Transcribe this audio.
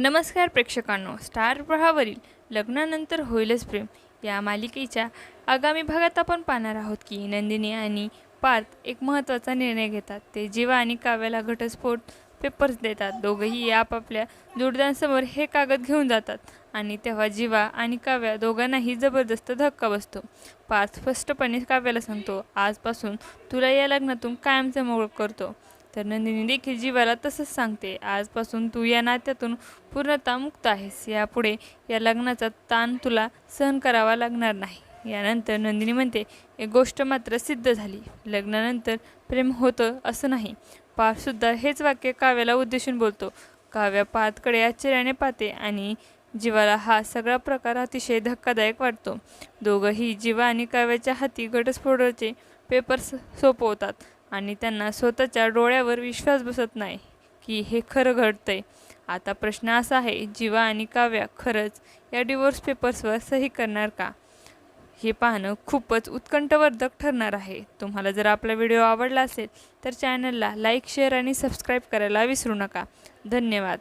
नमस्कार प्रेक्षकांनो. स्टार प्रहावरील लग्नानंतर होईलच प्रेम. या मालिकेच्या आगामी भागात आपण पाहणार आहोत की नंदिनी आणि पार्थ एक महत्त्वाचा निर्णय घेतात. ते जीवा आणि काव्याला घटस्फोट पेपर्स देतात. दोघंही आपापल्या जोडद्यांसमोर हे कागद घेऊन जातात आणि तेव्हा जीवा आणि काव्या दोघांनाही जबरदस्त धक्का बसतो. पार्थ स्पष्टपणे काव्याला सांगतो आजपासून तुला या लग्नातून कायमचं मोळ करतो. तर नंदिनी देखील जीवाला तसंच सांगते आजपासून तू या नात्यातून पूर्णतः मुक्त आहेस. यापुढे या लग्नाचा ताण तुला सहन करावा लागणार नाही. यानंतर नंदिनी म्हणते एक गोष्ट मात्र सिद्ध झाली. लग्नानंतर प्रेम होतं असं नाही. पार्थसुद्धा हेच वाक्य काव्याला उद्देशून बोलतो. काव्या पातकडे आश्चर्याने पाहते आणि जीवाला हा सगळा प्रकार अतिशय धक्कादायक वाटतो. दोघंही जीवा आणि काव्याच्या हाती घटस्फोटाचे पेपर्स सोपवतात. आणि त्यांना स्वतःच्या डोळ्यावर विश्वास बसत नाही की हे खरं घडतंय. आता प्रश्न असा आहे जीवा आणि काव्या खरंच या डिवोर्स पेपर्सवर सही करणार का? हे पाहणं खूपच उत्कंठवर्धक ठरणार आहे. तुम्हाला जर आपला व्हिडिओ आवडला असेल तर चॅनलला लाईक शेअर आणि सबस्क्राईब करायला विसरू नका. धन्यवाद.